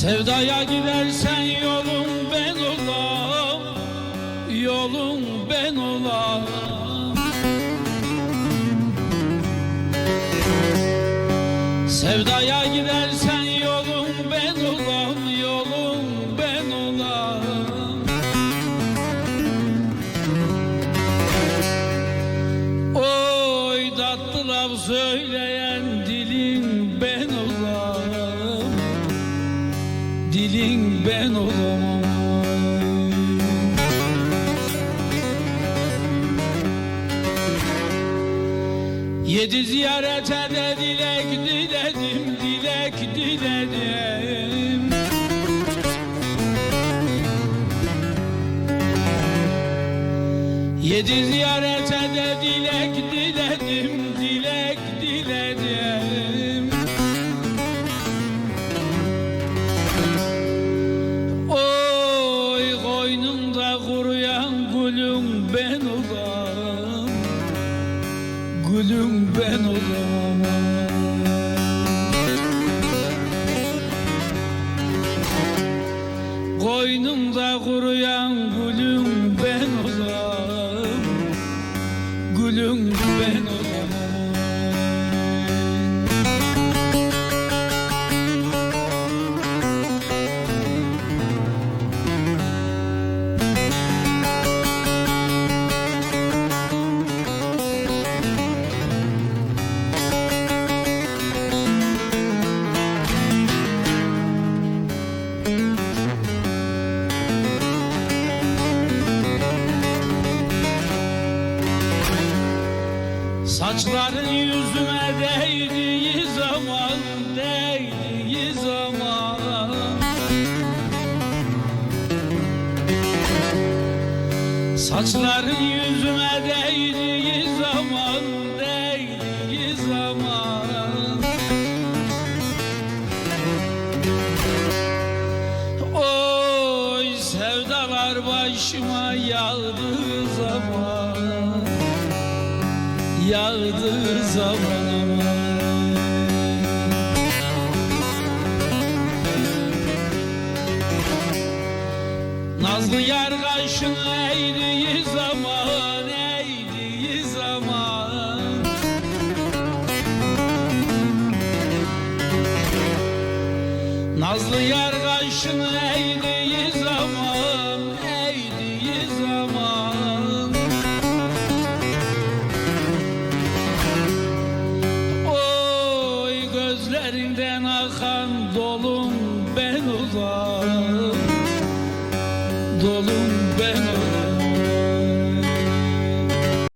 Sevdaya gidersen yolun ben olam Yolun ben olam. Sevdaya gidersen yolun ben olam Yedi ziyarete de dilek diledim, dilek diledim. Yedi ziyarete de dilek diledim, dilek diledim Gülüm ben olamam Koynumda kuruyan gülüm ben olam Saçların yüzüme değdiği zaman Değdiği zaman. Saçların yüzüme değdiği zaman Değdiği zaman. Oy sevdalar başıma yağdığı zaman Yağdığı zaman aman Nazlı yar kaşın eğdiği zaman Eğdiği zaman. Nazlı yar kaşın eğdiği zaman dolu